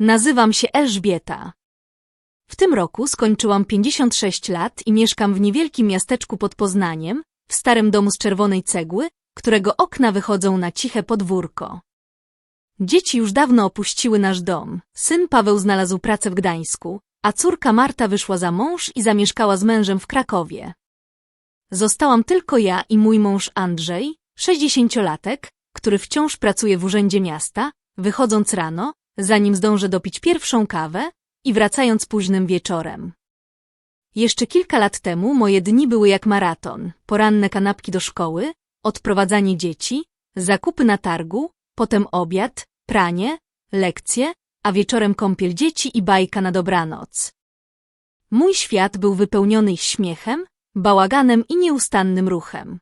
Nazywam się Elżbieta. W tym roku skończyłam 56 lat i mieszkam w niewielkim miasteczku pod Poznaniem, w starym domu z czerwonej cegły, którego okna wychodzą na ciche podwórko. Dzieci już dawno opuściły nasz dom. Syn Paweł znalazł pracę w Gdańsku, a córka Marta wyszła za mąż i zamieszkała z mężem w Krakowie. Zostałam tylko ja i mój mąż Andrzej, 60-latek, który wciąż pracuje w urzędzie miasta, wychodząc rano, zanim zdążę dopić pierwszą kawę i wracając późnym wieczorem. Jeszcze kilka lat temu moje dni były jak maraton, poranne kanapki do szkoły, odprowadzanie dzieci, zakupy na targu, potem obiad, pranie, lekcje, a wieczorem kąpiel dzieci i bajka na dobranoc. Mój świat był wypełniony śmiechem, bałaganem i nieustannym ruchem.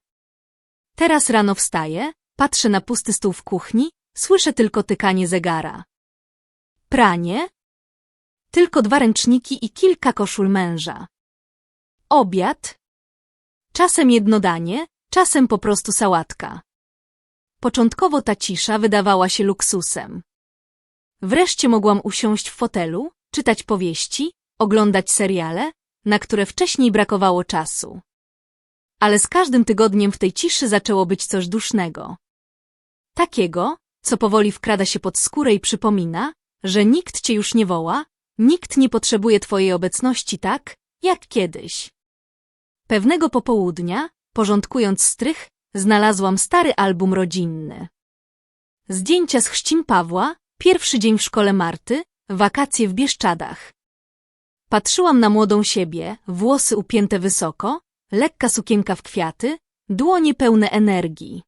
Teraz rano wstaję, patrzę na pusty stół w kuchni, słyszę tylko tykanie zegara. Pranie? Tylko dwa ręczniki i kilka koszul męża. Obiad? Czasem jedno danie, czasem po prostu sałatka. Początkowo ta cisza wydawała się luksusem. Wreszcie mogłam usiąść w fotelu, czytać powieści, oglądać seriale, na które wcześniej brakowało czasu. Ale z każdym tygodniem w tej ciszy zaczęło być coś dusznego. Takiego, co powoli wkrada się pod skórę i przypomina, że nikt cię już nie woła, nikt nie potrzebuje twojej obecności tak, jak kiedyś. Pewnego popołudnia, porządkując strych, znalazłam stary album rodzinny. Zdjęcia z chrzcin Pawła, pierwszy dzień w szkole Marty, wakacje w Bieszczadach. Patrzyłam na młodą siebie, włosy upięte wysoko, lekka sukienka w kwiaty, dłonie pełne energii.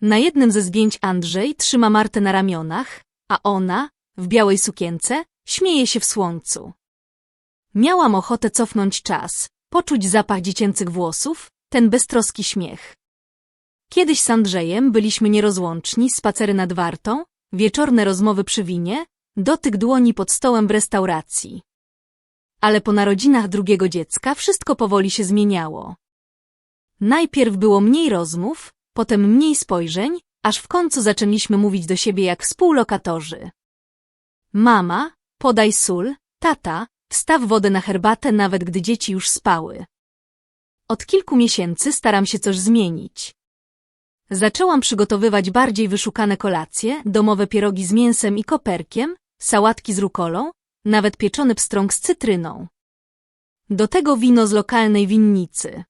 Na jednym ze zdjęć Andrzej trzyma Martę na ramionach, a ona, w białej sukience, śmieje się w słońcu. Miałam ochotę cofnąć czas, poczuć zapach dziecięcych włosów, ten beztroski śmiech. Kiedyś z Andrzejem byliśmy nierozłączni, spacery nad Wartą, wieczorne rozmowy przy winie, dotyk dłoni pod stołem w restauracji. Ale po narodzinach drugiego dziecka wszystko powoli się zmieniało. Najpierw było mniej rozmów, potem mniej spojrzeń, aż w końcu zaczęliśmy mówić do siebie jak współlokatorzy. Mama, podaj sól, tata, wstaw wodę na herbatę nawet gdy dzieci już spały. Od kilku miesięcy staram się coś zmienić. Zaczęłam przygotowywać bardziej wyszukane kolacje, domowe pierogi z mięsem i koperkiem, sałatki z rukolą, nawet pieczony pstrąg z cytryną. Do tego wino z lokalnej winnicy.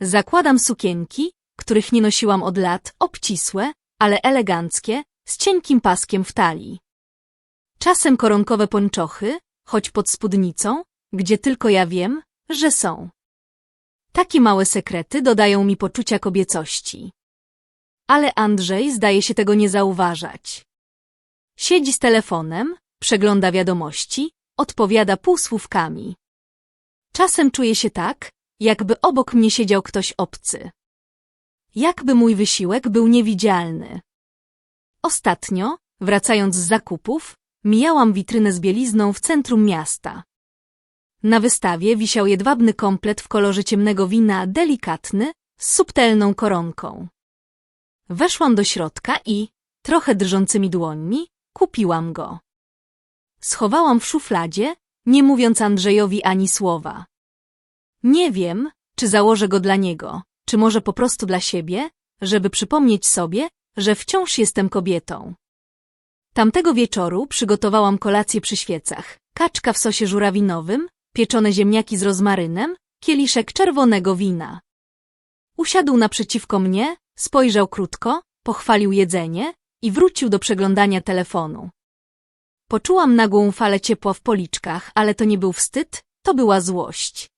Zakładam sukienki, których nie nosiłam od lat, obcisłe, ale eleganckie, z cienkim paskiem w talii. Czasem koronkowe pończochy, choć pod spódnicą, gdzie tylko ja wiem, że są. Takie małe sekrety dodają mi poczucia kobiecości. Ale Andrzej zdaje się tego nie zauważać. Siedzi z telefonem, przegląda wiadomości, odpowiada półsłówkami. Czasem czuję się tak, jakby obok mnie siedział ktoś obcy. Jakby mój wysiłek był niewidzialny. Ostatnio, wracając z zakupów, mijałam witrynę z bielizną w centrum miasta. Na wystawie wisiał jedwabny komplet w kolorze ciemnego wina, delikatny, z subtelną koronką. Weszłam do środka i, trochę drżącymi dłońmi, kupiłam go. Schowałam w szufladzie, nie mówiąc Andrzejowi ani słowa. Nie wiem, czy założę go dla niego, czy może po prostu dla siebie, żeby przypomnieć sobie, że wciąż jestem kobietą. Tamtego wieczoru przygotowałam kolację przy świecach. Kaczka w sosie żurawinowym, pieczone ziemniaki z rozmarynem, kieliszek czerwonego wina. Usiadł naprzeciwko mnie, spojrzał krótko, pochwalił jedzenie i wrócił do przeglądania telefonu. Poczułam nagłą falę ciepła w policzkach, ale to nie był wstyd, to była złość.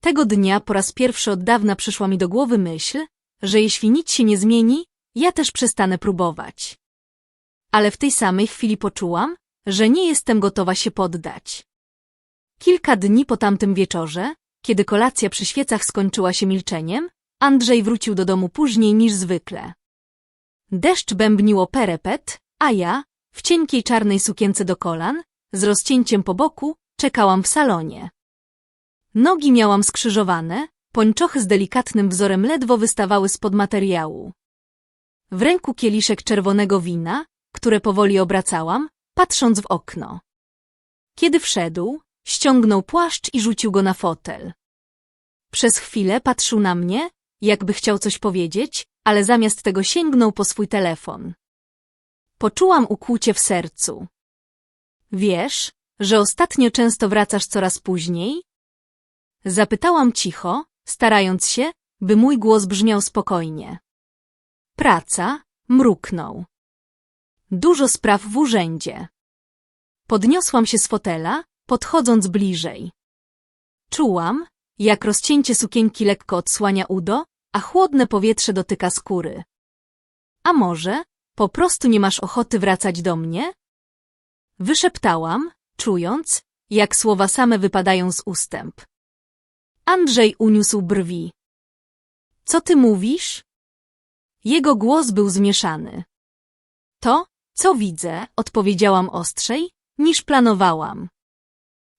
Tego dnia po raz pierwszy od dawna przyszła mi do głowy myśl, że jeśli nic się nie zmieni, ja też przestanę próbować. Ale w tej samej chwili poczułam, że nie jestem gotowa się poddać. Kilka dni po tamtym wieczorze, kiedy kolacja przy świecach skończyła się milczeniem, Andrzej wrócił do domu później niż zwykle. Deszcz bębniło perepet, a ja, w cienkiej czarnej sukience do kolan, z rozcięciem po boku, czekałam w salonie. Nogi miałam skrzyżowane, pończochy z delikatnym wzorem ledwo wystawały spod materiału. W ręku kieliszek czerwonego wina, które powoli obracałam, patrząc w okno. Kiedy wszedł, ściągnął płaszcz i rzucił go na fotel. Przez chwilę patrzył na mnie, jakby chciał coś powiedzieć, ale zamiast tego sięgnął po swój telefon. Poczułam ukłucie w sercu. Wiesz, że ostatnio często wracasz coraz później? Zapytałam cicho, starając się, by mój głos brzmiał spokojnie. Praca, mruknął. Dużo spraw w urzędzie. Podniosłam się z fotela, podchodząc bliżej. Czułam, jak rozcięcie sukienki lekko odsłania udo, a chłodne powietrze dotyka skóry. A może, po prostu nie masz ochoty wracać do mnie? Wyszeptałam, czując, jak słowa same wypadają z ustęp. Andrzej uniósł brwi. Co ty mówisz? Jego głos był zmieszany. To, co widzę, odpowiedziałam ostrzej, niż planowałam.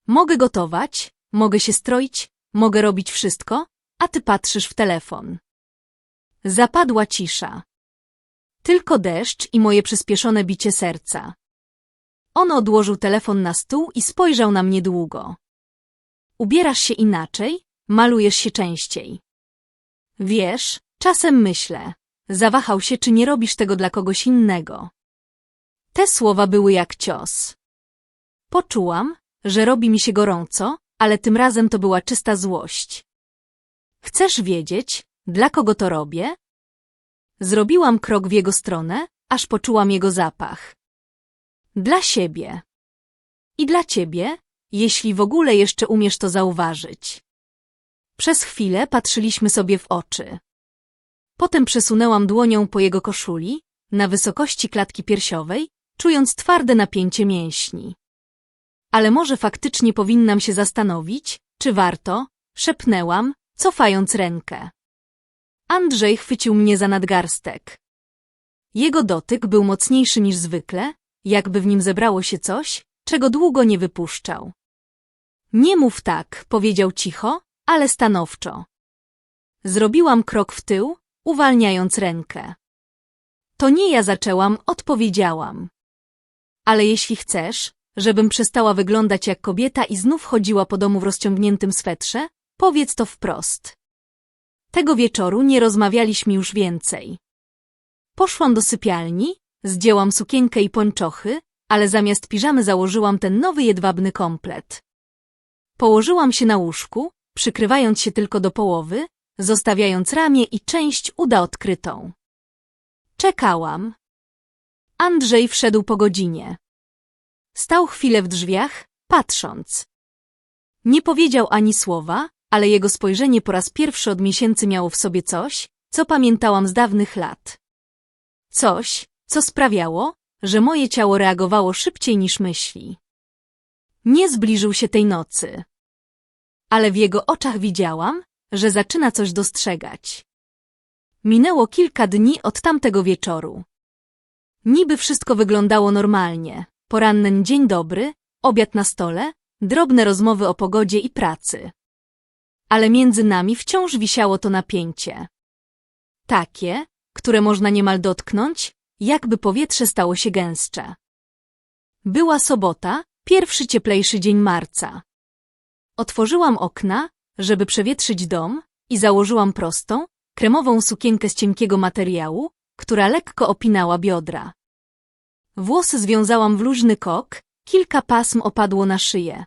Mogę gotować, mogę się stroić, mogę robić wszystko, a ty patrzysz w telefon. Zapadła cisza. Tylko deszcz i moje przyspieszone bicie serca. On odłożył telefon na stół i spojrzał na mnie długo. Ubierasz się inaczej, malujesz się częściej. Wiesz, czasem myślę, zawahał się, czy nie robisz tego dla kogoś innego. Te słowa były jak cios. Poczułam, że robi mi się gorąco, ale tym razem to była czysta złość. Chcesz wiedzieć, dla kogo to robię? Zrobiłam krok w jego stronę, aż poczułam jego zapach. Dla siebie. I dla ciebie, jeśli w ogóle jeszcze umiesz to zauważyć. Przez chwilę patrzyliśmy sobie w oczy. Potem przesunęłam dłonią po jego koszuli, na wysokości klatki piersiowej, czując twarde napięcie mięśni. Ale może faktycznie powinnam się zastanowić, czy warto, szepnęłam, cofając rękę. Andrzej chwycił mnie za nadgarstek. Jego dotyk był mocniejszy niż zwykle, jakby w nim zebrało się coś, czego długo nie wypuszczał. Nie mów tak, powiedział cicho, ale stanowczo. Zrobiłam krok w tył, uwalniając rękę. To nie ja zaczęłam, odpowiedziałam. Ale jeśli chcesz, żebym przestała wyglądać jak kobieta i znów chodziła po domu w rozciągniętym swetrze, powiedz to wprost. Tego wieczoru nie rozmawialiśmy już więcej. Poszłam do sypialni, zdjęłam sukienkę i pończochy, ale zamiast piżamy założyłam ten nowy jedwabny komplet. Położyłam się na łóżku, przykrywając się tylko do połowy, zostawiając ramię i część uda odkrytą. Czekałam. Andrzej wszedł po godzinie. Stał chwilę w drzwiach, patrząc. Nie powiedział ani słowa, ale jego spojrzenie po raz pierwszy od miesięcy miało w sobie coś, co pamiętałam z dawnych lat. Coś, co sprawiało, że moje ciało reagowało szybciej niż myśli. Nie zbliżył się tej nocy. Ale w jego oczach widziałam, że zaczyna coś dostrzegać. Minęło kilka dni od tamtego wieczoru. Niby wszystko wyglądało normalnie. Poranny dzień dobry, obiad na stole, drobne rozmowy o pogodzie i pracy. Ale między nami wciąż wisiało to napięcie. Takie, które można niemal dotknąć, jakby powietrze stało się gęstsze. Była sobota, pierwszy cieplejszy dzień marca. Otworzyłam okna, żeby przewietrzyć dom i założyłam prostą, kremową sukienkę z cienkiego materiału, która lekko opinała biodra. Włosy związałam w luźny kok, kilka pasm opadło na szyję.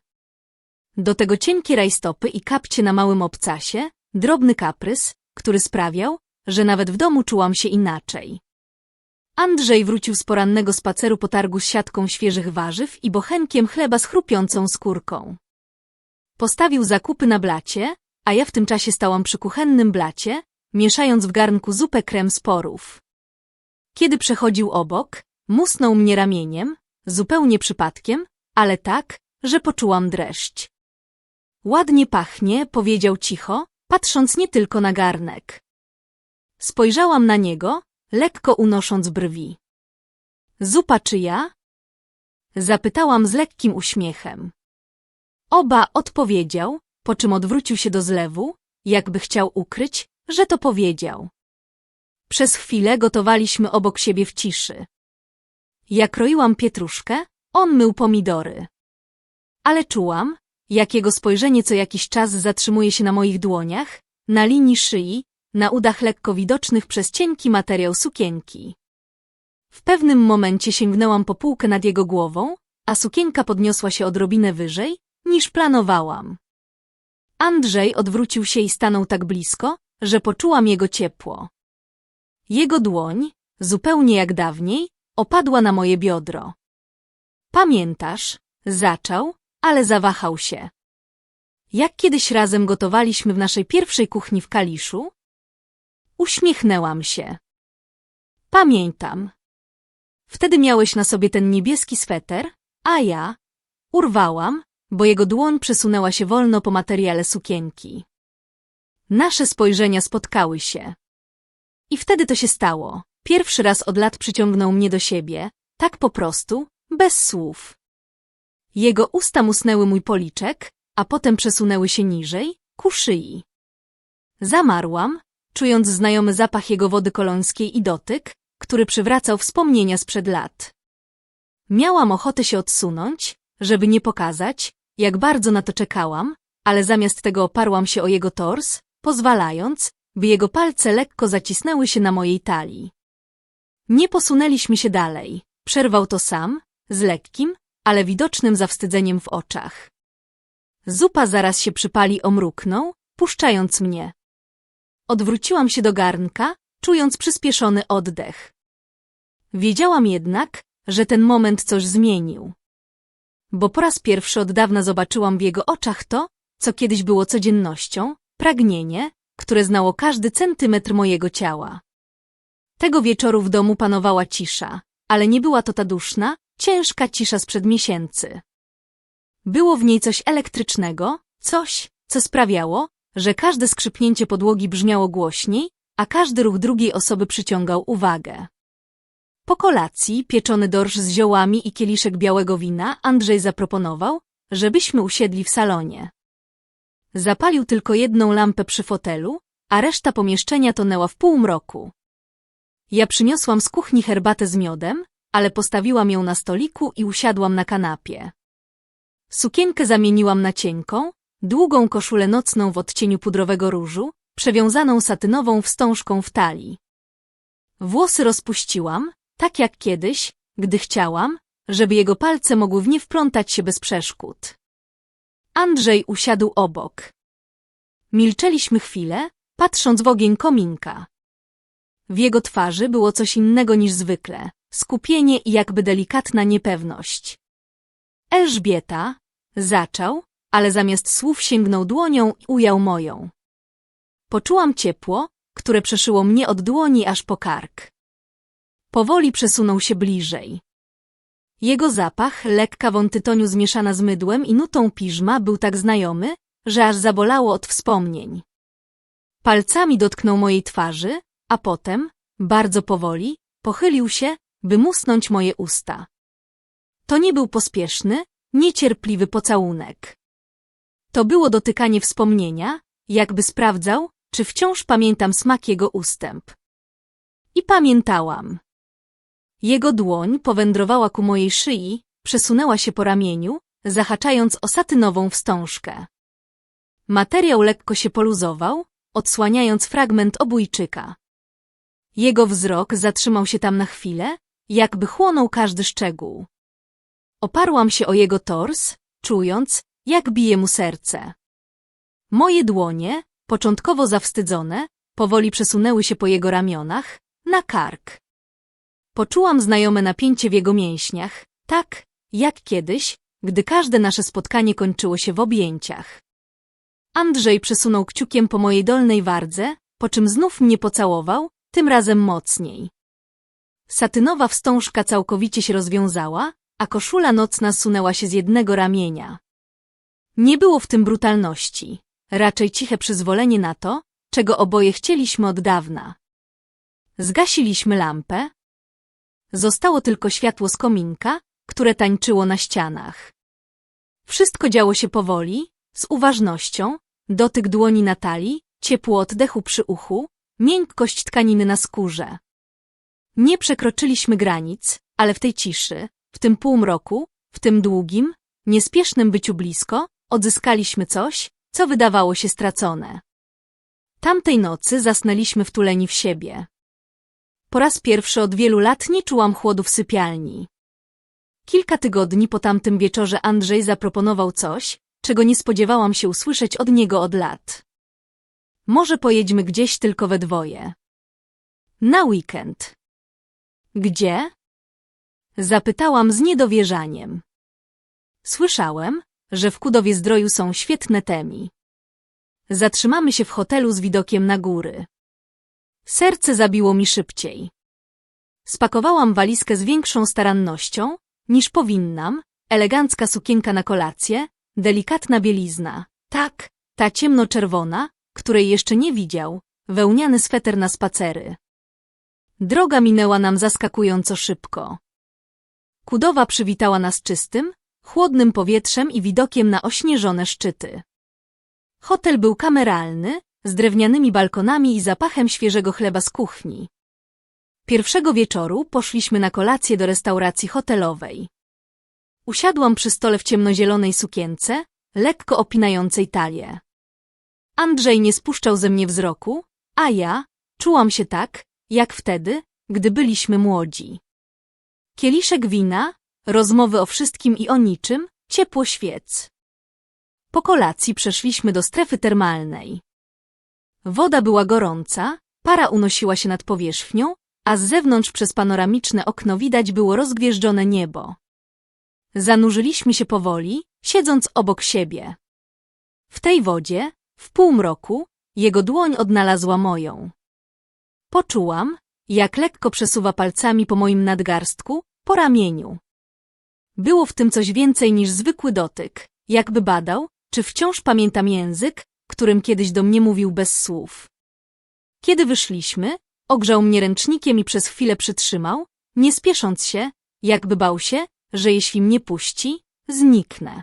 Do tego cienkie rajstopy i kapcie na małym obcasie, drobny kaprys, który sprawiał, że nawet w domu czułam się inaczej. Andrzej wrócił z porannego spaceru po targu z siatką świeżych warzyw i bochenkiem chleba z chrupiącą skórką. Postawił zakupy na blacie, a ja w tym czasie stałam przy kuchennym blacie, mieszając w garnku zupę krem z porów. Kiedy przechodził obok, musnął mnie ramieniem, zupełnie przypadkiem, ale tak, że poczułam dreszcz. Ładnie pachnie, powiedział cicho, patrząc nie tylko na garnek. Spojrzałam na niego, lekko unosząc brwi. Zupa czyja? Zapytałam z lekkim uśmiechem. Oba odpowiedział, po czym odwrócił się do zlewu, jakby chciał ukryć, że to powiedział. Przez chwilę gotowaliśmy obok siebie w ciszy. Ja kroiłam pietruszkę, On mył pomidory. Ale czułam, jak jego spojrzenie co jakiś czas zatrzymuje się na moich dłoniach, na linii szyi, na udach lekko widocznych przez cienki materiał sukienki. W pewnym momencie sięgnęłam po półkę nad jego głową, a sukienka podniosła się odrobinę wyżej, niż planowałam. Andrzej odwrócił się i stanął tak blisko, że poczułam jego ciepło. Jego dłoń, zupełnie jak dawniej, opadła na moje biodro. Pamiętasz? Zaczął, ale zawahał się. Jak kiedyś razem gotowaliśmy w naszej pierwszej kuchni w Kaliszu? Uśmiechnęłam się. Pamiętam. Wtedy miałeś na sobie ten niebieski sweter, a ja urwałam, bo jego dłoń przesunęła się wolno po materiale sukienki. Nasze spojrzenia spotkały się. I wtedy to się stało. Pierwszy raz od lat przyciągnął mnie do siebie, tak po prostu, bez słów. Jego usta musnęły mój policzek, a potem przesunęły się niżej, ku szyi. Zamarłam, czując znajomy zapach jego wody kolońskiej i dotyk, który przywracał wspomnienia sprzed lat. Miałam ochotę się odsunąć, żeby nie pokazać, jak bardzo na to czekałam, ale zamiast tego oparłam się o jego tors, pozwalając, by jego palce lekko zacisnęły się na mojej talii. Nie posunęliśmy się dalej. Przerwał to sam, z lekkim, ale widocznym zawstydzeniem w oczach. Zupa zaraz się przypali omruknął, puszczając mnie. Odwróciłam się do garnka, czując przyspieszony oddech. Wiedziałam jednak, że ten moment coś zmienił. Bo po raz pierwszy od dawna zobaczyłam w jego oczach to, co kiedyś było codziennością, pragnienie, które znało każdy centymetr mojego ciała. Tego wieczoru w domu panowała cisza, ale nie była to ta duszna, ciężka cisza sprzed miesięcy. Było w niej coś elektrycznego, coś, co sprawiało, że każde skrzypnięcie podłogi brzmiało głośniej, a każdy ruch drugiej osoby przyciągał uwagę. Po kolacji, pieczony dorsz z ziołami i kieliszek białego wina, Andrzej zaproponował, żebyśmy usiedli w salonie. Zapalił tylko jedną lampę przy fotelu, a reszta pomieszczenia tonęła w półmroku. Ja przyniosłam z kuchni herbatę z miodem, ale postawiłam ją na stoliku i usiadłam na kanapie. Sukienkę zamieniłam na cienką, długą koszulę nocną w odcieniu pudrowego różu, przewiązaną satynową wstążką w talii. Włosy rozpuściłam, tak jak kiedyś, gdy chciałam, żeby jego palce mogły w nie wplątać się bez przeszkód. Andrzej usiadł obok. Milczeliśmy chwilę, patrząc w ogień kominka. W jego twarzy było coś innego niż zwykle, skupienie i jakby delikatna niepewność. Elżbieta zaczął, ale zamiast słów sięgnął dłonią i ujął moją. Poczułam ciepło, które przeszyło mnie od dłoni aż po kark. Powoli przesunął się bliżej. Jego zapach, lekka wątytoniu zmieszana z mydłem i nutą piżma był tak znajomy, że aż zabolało od wspomnień. Palcami dotknął mojej twarzy, a potem, bardzo powoli, pochylił się, by musnąć moje usta. To nie był pospieszny, niecierpliwy pocałunek. To było dotykanie wspomnienia, jakby sprawdzał, czy wciąż pamiętam smak jego ustęp. I pamiętałam. Jego dłoń powędrowała ku mojej szyi, przesunęła się po ramieniu, zahaczając o satynową wstążkę. Materiał lekko się poluzował, odsłaniając fragment obójczyka. Jego wzrok zatrzymał się tam na chwilę, jakby chłonął każdy szczegół. Oparłam się o jego tors, czując, jak bije mu serce. Moje dłonie, początkowo zawstydzone, powoli przesunęły się po jego ramionach, na kark. Poczułam znajome napięcie w jego mięśniach, tak, jak kiedyś, gdy każde nasze spotkanie kończyło się w objęciach. Andrzej przesunął kciukiem po mojej dolnej wardze, po czym znów mnie pocałował, tym razem mocniej. Satynowa wstążka całkowicie się rozwiązała, a koszula nocna sunęła się z jednego ramienia. Nie było w tym brutalności, raczej ciche przyzwolenie na to, czego oboje chcieliśmy od dawna. Zgasiliśmy lampę. Zostało tylko światło z kominka, które tańczyło na ścianach. Wszystko działo się powoli, z uważnością, dotyk dłoni Natalii, ciepło oddechu przy uchu, miękkość tkaniny na skórze. Nie przekroczyliśmy granic, ale w tej ciszy, w tym półmroku, W tym długim, niespiesznym byciu blisko, odzyskaliśmy coś, co wydawało się stracone. Tamtej nocy zasnęliśmy wtuleni w siebie. Po raz pierwszy od wielu lat nie czułam chłodu w sypialni. Kilka tygodni po tamtym wieczorze Andrzej zaproponował coś, czego nie spodziewałam się usłyszeć od niego od lat. Może pojedźmy gdzieś tylko we dwoje. Na weekend. Gdzie? Zapytałam z niedowierzaniem. Słyszałem, że w Kudowie Zdroju są świetne temi. Zatrzymamy się w hotelu z widokiem na góry. Serce zabiło mi szybciej. Spakowałam walizkę z większą starannością, niż powinnam, elegancka sukienka na kolację, delikatna bielizna, tak, ta ciemnoczerwona, której jeszcze nie widział, wełniany sweter na spacery. Droga minęła nam zaskakująco szybko. Kudowa przywitała nas czystym, chłodnym powietrzem i widokiem na ośnieżone szczyty. Hotel był kameralny, z drewnianymi balkonami i zapachem świeżego chleba z kuchni. Pierwszego wieczoru poszliśmy na kolację do restauracji hotelowej. Usiadłam przy stole w ciemnozielonej sukience, lekko opinającej talię. Andrzej nie spuszczał ze mnie wzroku, a ja czułam się tak, jak wtedy, gdy byliśmy młodzi. Kieliszek wina, rozmowy o wszystkim i o niczym, ciepło świec. Po kolacji przeszliśmy do strefy termalnej. Woda była gorąca, para unosiła się nad powierzchnią, a z zewnątrz przez panoramiczne okno widać było rozgwieżdżone niebo. Zanurzyliśmy się powoli, siedząc obok siebie. W tej wodzie, w półmroku, jego dłoń odnalazła moją. Poczułam, jak lekko przesuwa palcami po moim nadgarstku, po ramieniu. Było w tym coś więcej niż zwykły dotyk, jakby badał, czy wciąż pamiętam język, którym kiedyś do mnie mówił bez słów. Kiedy wyszliśmy, ogrzał mnie ręcznikiem i przez chwilę przytrzymał, nie spiesząc się, jakby bał się, że jeśli mnie puści, zniknę.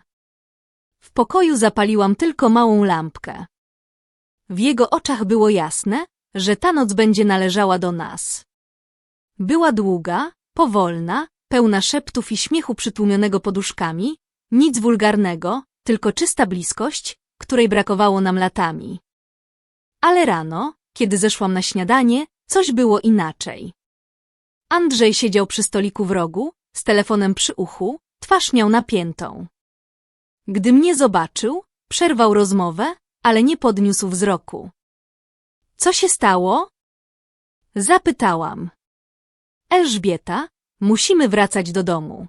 W pokoju zapaliłam tylko małą lampkę. W jego oczach było jasne, że ta noc będzie należała do nas. Była długa, powolna, pełna szeptów i śmiechu przytłumionego poduszkami, nic wulgarnego, tylko czysta bliskość, której brakowało nam latami. Ale rano, kiedy zeszłam na śniadanie, coś było inaczej. Andrzej siedział przy stoliku w rogu, z telefonem przy uchu, twarz miał napiętą. Gdy mnie zobaczył, przerwał rozmowę, ale nie podniósł wzroku. Co się stało? Zapytałam. Elżbieta, musimy wracać do domu.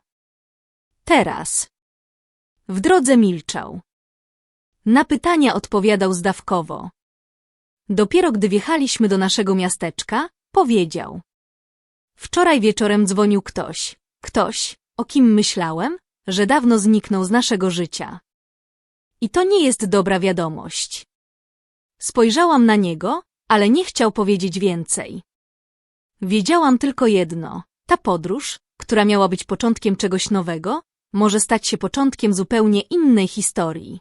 Teraz. W drodze milczał. Na pytania odpowiadał zdawkowo. Dopiero gdy wjechaliśmy do naszego miasteczka, powiedział. Wczoraj wieczorem dzwonił ktoś. Ktoś, o kim myślałem, że dawno zniknął z naszego życia. I to nie jest dobra wiadomość. Spojrzałam na niego, ale nie chciał powiedzieć więcej. Wiedziałam tylko jedno. Ta podróż, która miała być początkiem czegoś nowego, może stać się początkiem zupełnie innej historii.